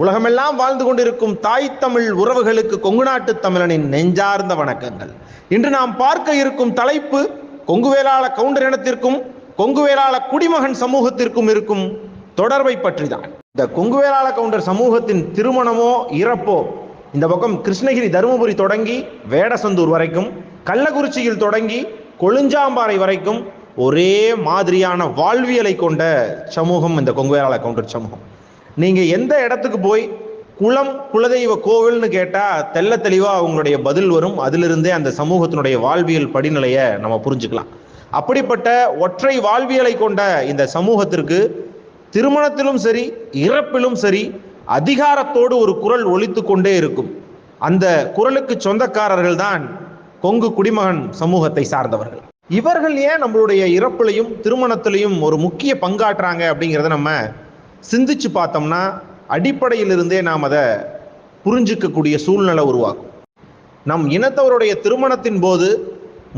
உலகமெல்லாம் வாழ்ந்து கொண்டிருக்கும் தாய் தமிழ் உறவுகளுக்கு கொங்கு நாட்டு தமிழனின் நெஞ்சார்ந்த வணக்கங்கள். இன்று நாம் பார்க்க இருக்கும் தலைப்பு கொங்கு வேளாள கவுண்டர் இனத்திற்கும் கொங்கு வேளாள குடிமகன் சமூகத்திற்கும் இருக்கும் தொடர்பை பற்றி தான் இந்த கொங்கு வேளாள கவுண்டர் சமூகத்தின் திருமணமோ இறப்போ இந்த பக்கம் கிருஷ்ணகிரி தருமபுரி தொடங்கி வேடசந்தூர் வரைக்கும் கள்ளக்குறிச்சியில் தொடங்கி கொழுஞ்சாம்பாறை வரைக்கும் ஒரே மாதிரியான வாழ்வியலை கொண்ட சமூகம் இந்த கொங்கு வேளாள கவுண்டர் சமூகம். நீங்க எந்த இடத்துக்கு போய் குளம் குலதெய்வ கோவில்னு கேட்டா தெள்ள தெளிவா அவங்களுடைய பதில் வரும். அதிலிருந்தே அந்த சமூகத்தினுடைய வாழ்வியல் படிநிலையை நம்ம புரிஞ்சுக்கலாம். அப்படிப்பட்ட ஒற்றை வாழ்வியலை கொண்ட இந்த சமூகத்திற்கு திருமணத்திலும் சரி இறப்பிலும் சரி அதிகாரத்தோடு ஒரு குரல் ஒழித்து கொண்டே இருக்கும். அந்த குரலுக்கு சொந்தக்காரர்கள் தான் கொங்கு குடிமகன் சமூகத்தை சார்ந்தவர்கள். இவர்கள் ஏன் நம்மளுடைய இறப்புலையும் திருமணத்திலையும் ஒரு முக்கிய பங்காற்றுறாங்க அப்படிங்கிறத நம்ம சிந்திச்சு பார்த்தோம்னா அடிப்படையிலிருந்தே நாம் அதை புரிஞ்சிக்கக்கூடிய சூழ்நிலை உருவாகும். நம் இனத்தவருடைய திருமணத்தின் போது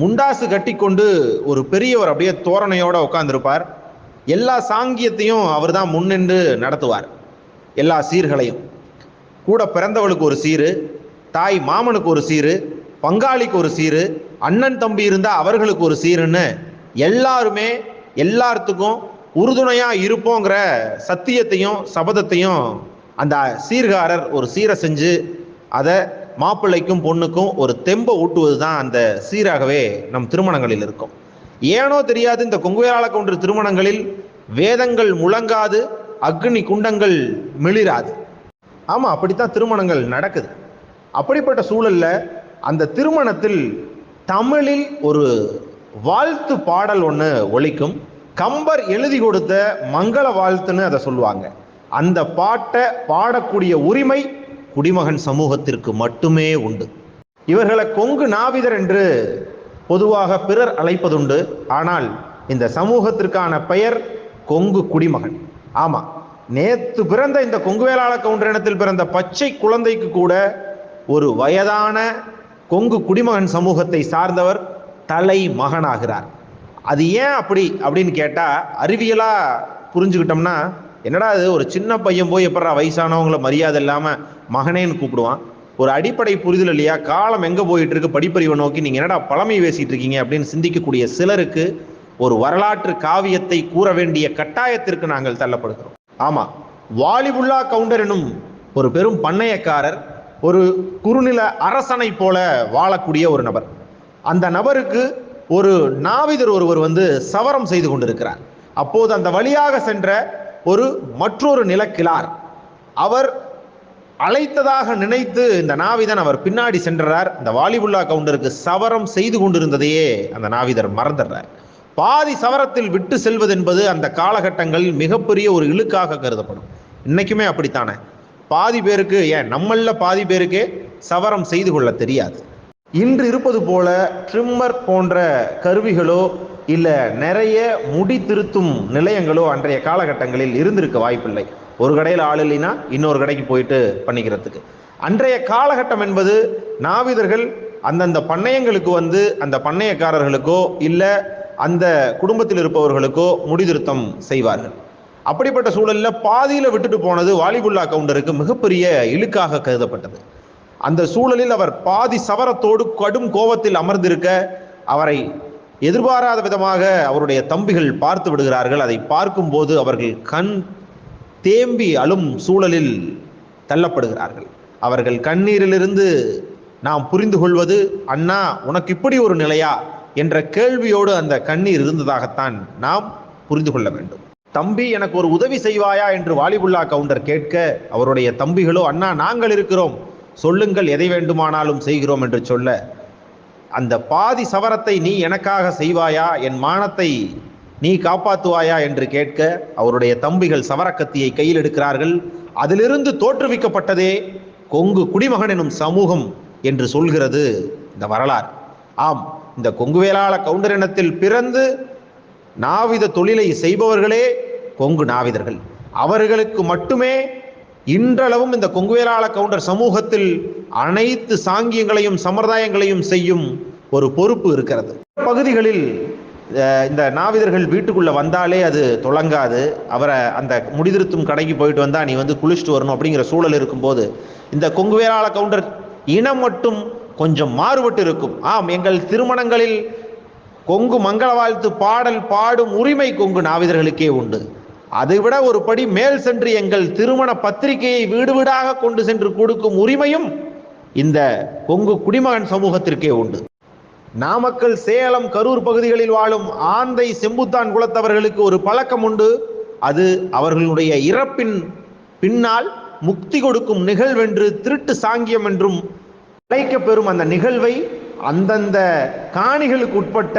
முண்டாசு கட்டிக்கொண்டு ஒரு பெரியவர் அப்படியே தோரணையோடு உட்காந்துருப்பார் எல்லா சாங்கியத்தையும் அவர் தான் முன்னின்று நடத்துவார். எல்லா சீர்களையும். கூட பிறந்தவளுக்கு ஒரு சீரு தாய் மாமனுக்கு ஒரு சீரு பங்காளிக்கு ஒரு சீரு அண்ணன் தம்பி இருந்தால் அவர்களுக்கு ஒரு சீருன்னு எல்லாருமே எல்லாத்துக்கும் உறுதுணையா இருப்போங்கிற சத்தியத்தையும் சபதத்தையும் அந்த சீர்காரர் ஒரு சீரை செஞ்சு அதை மாப்பிள்ளைக்கும் பொண்ணுக்கும் ஒரு தெம்பை ஊட்டுவது தான் அந்த சீராகவே நம் திருமணங்களில் இருக்கும். ஏனோ தெரியாது இந்த கொங்குவேலாள கொன்று திருமணங்களில் வேதங்கள் முழங்காது அக்னி குண்டங்கள் மிளிராது. ஆமா அப்படித்தான் திருமணங்கள் நடக்குது. அப்படிப்பட்ட சூழல்ல அந்த திருமணத்தில் தமிழில் ஒரு வாழ்த்து பாடல் ஒன்று ஒழிக்கும் கம்பர் எழுதி கொடுத்த மங்கள வாழ்த்துன்னு அதை சொல்லுவாங்க. அந்த பாட்டை பாடக்கூடிய உரிமை குடிமகன் சமூகத்திற்கு மட்டுமே உண்டு. இவர்களை கொங்கு நாவிதர் என்று பொதுவாக பிறர் அழைப்பதுண்டு. ஆனால் இந்த சமூகத்திற்கான பெயர் கொங்கு குடிமகன். ஆமாம் நேத்து பிறந்த இந்த கொங்குவேளாள கவுண்டரினத்தில் பிறந்த பச்சை குழந்தைக்கு கூட ஒரு வயதான கொங்கு குடிமகன் சமூகத்தை சார்ந்தவர் தலை மகனாகிறார் அது ஏன் அப்படி அப்படின்னு கேட்டால் அறிவியலாக புரிஞ்சுக்கிட்டோம்னா என்னடா அது ஒரு சின்ன பையன் போய் எப்படா வயசானவங்கள மரியாதை இல்லாமல் மகனேன்னு கூப்பிடுவான். ஒரு அடிப்படை புரிதல் இல்லையா? காலம் எங்கே போயிட்டு இருக்கு படிப்பறிவை நோக்கி நீங்கள் என்னடா பழமை பேசிட்டு இருக்கீங்க அப்படின்னு சிந்திக்கக்கூடிய சிலருக்கு ஒரு வரலாற்று காவியத்தை கூற வேண்டிய கட்டாயத்திற்கு நாங்கள் தள்ளப்படுகிறோம். ஆமாம் வாலிபுல்லா கவுண்டர் எனும் ஒரு பெரும் பண்ணையக்காரர் ஒரு குறுநில அரசனை போல வாழக்கூடிய ஒரு நபர். அந்த நபருக்கு ஒரு நாவிதர் ஒருவர் வந்து சவரம் செய்து கொண்டிருக்கிறார். அப்போது அந்த வழியாக சென்ற ஒரு மற்றொரு நிலக்கிழார். அவர் அழைத்ததாக நினைத்து இந்த நாவிதன் அவர் பின்னாடி சென்றார். இந்த வாலிபுல்லா கவுண்டருக்கு சவரம் செய்து கொண்டிருந்ததையே அந்த நாவிதர் மறந்துடுறார். பாதி சவரத்தில் விட்டு செல்வது என்பது அந்த காலகட்டங்களில் மிகப்பெரிய ஒரு இழுக்காக கருதப்படும். இன்னைக்குமே அப்படித்தானே? பாதி பேருக்கு ஏன் நம்மள பாதி பேருக்கே சவரம் செய்து கொள்ள தெரியாது. இன்று இருப்பது போல ட்ரிம்மர் போன்ற கருவிகளோ இல்லை நிறைய முடி திருத்தும் நிலையங்களோ அன்றைய காலகட்டங்களில் இருந்திருக்க வாய்ப்பில்லை. ஒரு கடையில் ஆள் இல்லைன்னா இன்னொரு கடைக்கு போயிட்டு பண்ணிக்கிறதுக்கு. அன்றைய காலகட்டம் என்பது நாவிதர்கள் அந்தந்த பண்ணையங்களுக்கு வந்து அந்த பண்ணையக்காரர்களுக்கோ இல்லை அந்த குடும்பத்தில் இருப்பவர்களுக்கோ முடிதிருத்தம் செய்வார்கள். அப்படிப்பட்ட சூழலில் பாதியில் விட்டுட்டு போனது வாலிபுல்லா கவுண்டருக்கு மிகப்பெரிய இழுக்காக கருதப்பட்டது. அந்த சூழலில் அவர் பாதி சவரத்தோடு கடும் கோபத்தில் அமர்ந்திருக்க அவரை எதிர்பாராத விதமாக அவருடைய தம்பிகள் பார்த்து விடுகிறார்கள். அதை பார்க்கும்போது அவர்கள் கண் தேம்பி அழும் சூழலில் தள்ளப்படுகிறார்கள். அவர்கள் கண்ணீரிலிருந்து நாம் புரிந்து கொள்வது அண்ணா உனக்கு இப்படி ஒரு நிலையா? என்ற கேள்வியோடு அந்த கண்ணீர் இருந்ததாகத்தான் நாம் புரிந்து கொள்ள வேண்டும். தம்பி எனக்கு ஒரு உதவி செய்வாயா? என்று வாலிபுல்லா கவுண்டர் கேட்க அவருடைய தம்பிகளோ அண்ணா நாங்கள் இருக்கிறோம். சொல்லுங்கள் எதை வேண்டுமானாலும் செய்கிறோம் என்று சொல்ல அந்த பாதி சவரத்தை நீ எனக்காக செய்வாயா என் மானத்தை நீ காப்பாற்றுவாயா என்று கேட்க அவருடைய தம்பிகள் சவரக்கத்தியை கையில் எடுக்கிறார்கள். அதிலிருந்து தோற்றுவிக்கப்பட்டதே கொங்கு குடிமகன் எனும் சமூகம் என்று சொல்கிறது இந்த வரலாறு. ஆம் இந்த கொங்கு வேளாள கவுண்டர் இனத்தில் பிறந்து நாவித தொழிலை செய்பவர்களே கொங்கு நாவிதர்கள். அவர்களுக்கு மட்டுமே இன்றளவும் இந்த கொங்குவேலாள கவுண்டர் சமூகத்தில் அனைத்து சாங்கியங்களையும் சம்பிரதாயங்களையும் செய்யும் ஒரு பொறுப்பு இருக்கிறது. பகுதிகளில் இந்த நாவிதர்கள் வீட்டுக்குள்ள வந்தாலே அது தொடங்காது. அவரை அந்த முடிதிருத்தும் கடைக்கு போயிட்டு வந்தா நீ வந்து குளிச்சுட்டு வரணும் அப்படிங்கிற சூழல் இருக்கும்போது இந்த கொங்குவேலாள கவுண்டர் இனம் மட்டும் கொஞ்சம் மாறுபட்டு இருக்கும். ஆம் எங்கள் திருமணங்களில் கொங்கு மங்கள வாழ்த்து பாடல் பாடும் உரிமை கொங்கு நாவிதர்களுக்கே உண்டு. அதைவிட ஒரு படி மேல் சென்று எங்கள் திருமண பத்திரிகையை வீடு வீடாக கொண்டு சென்று கொடுக்கும் உரிமையும் இந்த கொங்கு குடிமகன் சமூகத்திற்கே உண்டு. நாமக்கல் சேலம் கரூர் பகுதிகளில் வாழும் ஆந்தை செம்புத்தான் குலத்தவர்களுக்கு ஒரு பழக்கம் உண்டு. அது அவர்களுடைய இறப்பின் பின்னால் முக்தி கொடுக்கும் நிகழ்வென்று திருட்டு சாங்கியம் என்றும் அழைக்கப்பெறும் அந்த நிகழ்வை அந்தந்த காணிகளுக்கு உட்பட்ட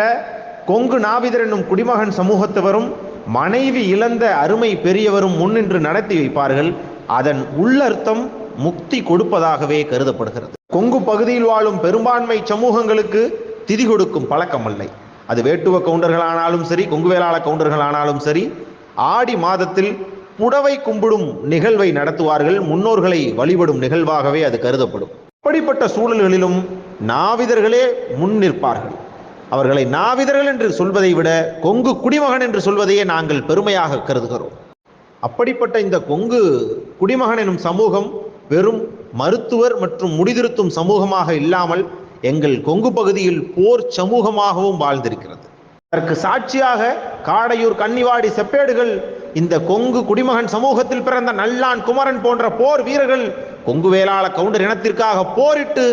கொங்கு நாவிதர் என்னும் குடிமகன் சமூகத்தவரும் மனைவி இழந்த அருமை பெரியவரும் முன்னின்று நடத்தி வைப்பார்கள். அதன் உள்ளர்த்தம் முக்தி கொடுப்பதாகவே கருதப்படுகிறது. கொங்கு பகுதியில் வாழும் பெரும்பான்மை சமூகங்களுக்கு திதி கொடுக்கும் பழக்கமில்லை. அது வேட்டுவ கவுண்டர்களானாலும் சரி கொங்கு வேளாள கவுண்டர்களானாலும் சரி ஆடி மாதத்தில் புடவை கும்பிடும் நிகழ்வை நடத்துவார்கள். முன்னோர்களை வழிபடும் நிகழ்வாகவே அது கருதப்படும். அப்படிப்பட்ட சூழல்களிலும் நாவிதர்களே முன் நிற்பார்கள் அவர்களை நாவிதர்கள் என்று சொல்வதை விட கொங்கு குடிமகன் என்று சொல்வதையே நாங்கள் பெருமையாக கருதுகிறோம். அப்படிப்பட்ட இந்த கொங்கு குடிமகன் எனும் சமூகம் வெறும் மருத்துவர் மற்றும் முடிதிருத்தும் சமூகமாக இல்லாமல் எங்கள் கொங்கு பகுதியில் போர் சமூகமாகவும் வாழ்ந்திருக்கிறது. அதற்கு சாட்சியாக காடையூர் கன்னிவாடி செப்பேடுகள் இந்த கொங்கு குடிமகன் சமூகத்தில் பிறந்த நல்லான் குமரன் போன்ற போர் வீரர்கள் கொங்கு வேளாள கவுண்டர் இனத்திற்காக போரிட்டு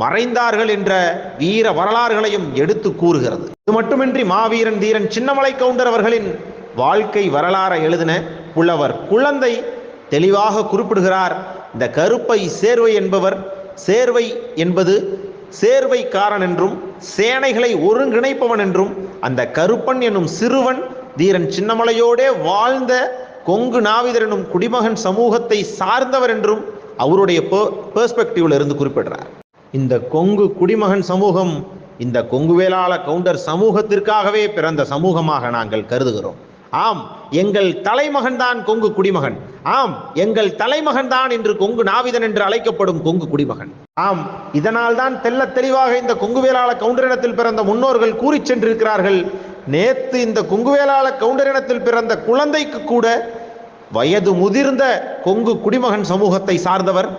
மறைந்தார்கள் என்ற வீர வரலாறுகளையும் எடுத்து கூறுகிறது. இது மட்டுமின்றி மாவீரன் தீரன் சின்னமலை கவுண்டர் அவர்களின் வாழ்க்கை வரலாறை எழுதின புலவர் குழந்தை தெளிவாக குறிப்பிடுகிறார். இந்த கருப்பை சேர்வை என்பவர் சேர்வை என்பது சேர்வைக்காரன் என்றும் சேனைகளை ஒருங்கிணைப்பவன் என்றும் அந்த கருப்பன் என்னும் சிறுவன் தீரன் சின்னமலையோடே வாழ்ந்த கொங்கு நாவிதர் எனும் குடிமகன் சமூகத்தை சார்ந்தவர் என்றும் அவருடைய பெர்ஸ்பெக்டிவ்ல இருந்து குறிப்பிடுறார். இந்த கொங்கு குடிமகன் சமூகம் இந்த கொங்கு வேளாள கவுண்டர் சமூகத்திற்காகவே பிறந்த சமூகமாக நாங்கள் கருதுகிறோம். ஆம் எங்கள் தலைமகன் தான் கொங்கு குடிமகன். ஆம் எங்கள் தலைமகன் தான் இன்று கொங்கு நாவிதன் என்று அழைக்கப்படும் கொங்கு குடிமகன். ஆம் இதனால் தான் தெல்ல தெளிவாக இந்த கொங்கு வேளாள கவுண்டரினத்தில் பிறந்த முன்னோர்கள் கூறி சென்றிருக்கிறார்கள். நேத்து இந்த கொங்கு வேளாள கவுண்டரினத்தில் பிறந்த குழந்தைக்கு கூட வயது முதிர்ந்த கொங்கு குடிமகன் சமூகத்தை சார்ந்தவர்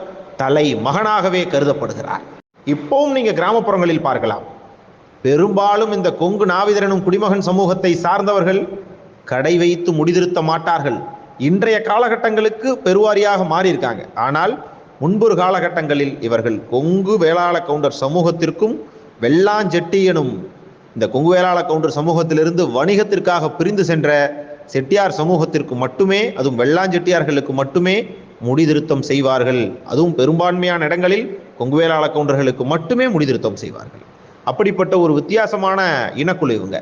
தலை மகனாகவே கருதப்படுகிறார். இப்பவும் நீங்கள் கிராமப்புறங்களில் பார்க்கலாம். பெரும்பாலும் இந்த கொங்கு நாவிதரனும் குடிமகன் சமூகத்தை சார்ந்தவர்கள் கடை வைத்து முடிதிருத்த மாட்டார்கள். இன்றைய காலகட்டங்களுக்கு பெருவாரியாக மாறியிருக்காங்க. ஆனால் முன்பொரு காலகட்டங்களில் இவர்கள் கொங்கு வேளாள கவுண்டர் சமூகத்திற்கும் வெள்ளாஞ்செட்டி எனும் இந்த கொங்கு வேளாள கவுண்டர் சமூகத்திலிருந்து வணிகத்திற்காக பிரிந்து சென்ற செட்டியார் சமூகத்திற்கு மட்டுமே அதுவும் வெள்ளாஞ்செட்டியார்களுக்கு மட்டுமே முடிதிருத்தம் செய்வார்கள். அதுவும் பெரும்பான்மையான இடங்களில் கொங்குவேலாள கவுண்டர்களுக்கு மட்டுமே முடிதிருத்தம் செய்வார்கள். அப்படிப்பட்ட ஒரு வித்தியாசமான இனக்குழு இவங்க.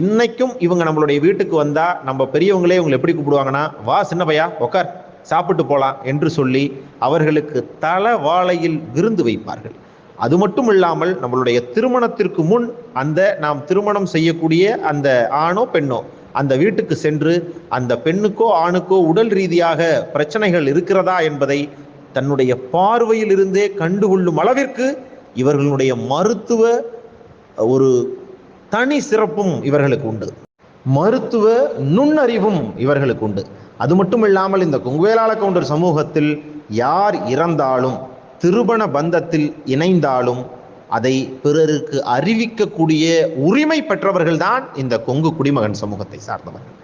இன்னைக்கும் இவங்க நம்மளுடைய வீட்டுக்கு வந்தா நம்ம பெரியவங்களே இவங்களை எப்படி கூப்பிடுவாங்கன்னா வா சின்ன பையா உக்கார் சாப்பிட்டு போலாம் என்று சொல்லி அவர்களுக்கு தல வாழையில் விருந்து வைப்பார்கள். அது மட்டும் இல்லாமல் நம்மளுடைய திருமணத்திற்கு முன் அந்த நாம் திருமணம் செய்யக்கூடிய அந்த ஆணோ பெண்ணோ அந்த வீட்டுக்கு சென்று அந்த பெண்ணுக்கோ ஆணுக்கோ உடல் ரீதியாக பிரச்சனைகள் இருக்கிறதா என்பதை தன்னுடைய பார்வையில் இருந்தே கண்டுகொள்ளும் அளவிற்கு இவர்களுடைய மருத்துவ ஒரு தனி சிறப்பும் இவர்களுக்கு உண்டு. மருத்துவ நுண்ணறிவும் இவர்களுக்கு உண்டு. அது மட்டும் இல்லாமல் இந்த கொங்குவேலாள கவுண்டர் சமூகத்தில் யார் இறந்தாலும் திருமண பந்தத்தில் இணைந்தாலும் அதை பிறருக்கு அறிவிக்கக்கூடிய உரிமை பெற்றவர்கள்தான் இந்த கொங்கு குடிமகன் சமூகத்தை சார்ந்தவர்கள்.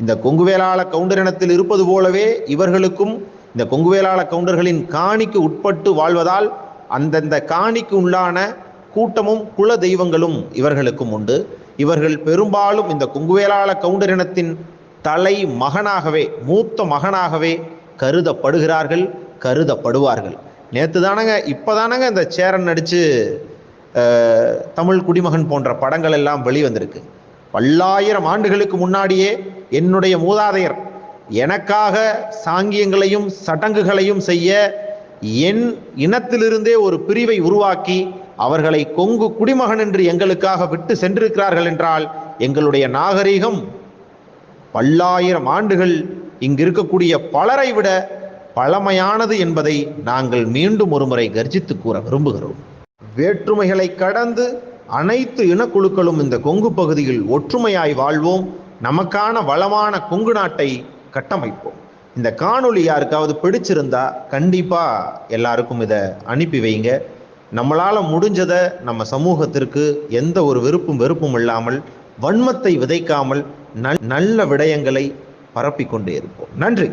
இந்த கொங்குவேலாள கவுண்டரினத்தில் இருப்பது போலவே இவர்களுக்கும் இந்த கொங்கு வேளாள கவுண்டர்களின் காணிக்கு உட்பட்டு வாழ்வதால் அந்தந்த காணிக்கு உள்ளான கூட்டமும் குல தெய்வங்களும் இவர்களுக்கும் உண்டு. இவர்கள் பெரும்பாலும் இந்த கொங்குவேளாள கவுண்டரினத்தின் தலை மகனாகவே மூத்த மகனாகவே கருதப்படுகிறார்கள் கருதப்படுவார்கள். நேற்று தானங்க இப்போதானங்க இந்த சேரன் நடித்து தமிழ் குடிமகன் போன்ற படங்கள் எல்லாம் வெளிவந்திருக்கு. பல்லாயிரம் ஆண்டுகளுக்கு முன்னாடியே என்னுடைய மூதாதையர் எனக்காக சாங்கியங்களையும் சடங்குகளையும் செய்ய என் இனத்திலிருந்தே ஒரு பிரிவை உருவாக்கி அவர்களை கொங்கு குடிமகன் என்று எங்களுக்காக விட்டு சென்றிருக்கிறார்கள் என்றால் எங்களுடைய நாகரீகம் பல்லாயிரம் ஆண்டுகள் இங்கு இருக்கக்கூடிய பலரை விட பழமையானது என்பதை நாங்கள் மீண்டும் ஒருமுறை கர்ஜித்து கூற விரும்புகிறோம். வேற்றுமைகளை கடந்து அனைத்து இனக்குழுக்களும் இந்த கொங்கு பகுதியில் ஒற்றுமையாய் வாழ்வோம். நமக்கான வளமான கொங்கு நாட்டை கட்டமைப்போம். இந்த காணொளி யாருக்காவது பிடிச்சிருந்தா கண்டிப்பாக எல்லாருக்கும் இதை அனுப்பி வைங்க. நம்மளால் முடிஞ்சதை நம்ம சமூகத்திற்கு எந்த ஒரு விருப்பும் வெறுப்பும் இல்லாமல் வன்மத்தை விதைக்காமல் நல்- நல்ல விடயங்களை பரப்பிக்கொண்டே இருப்போம். நன்றி.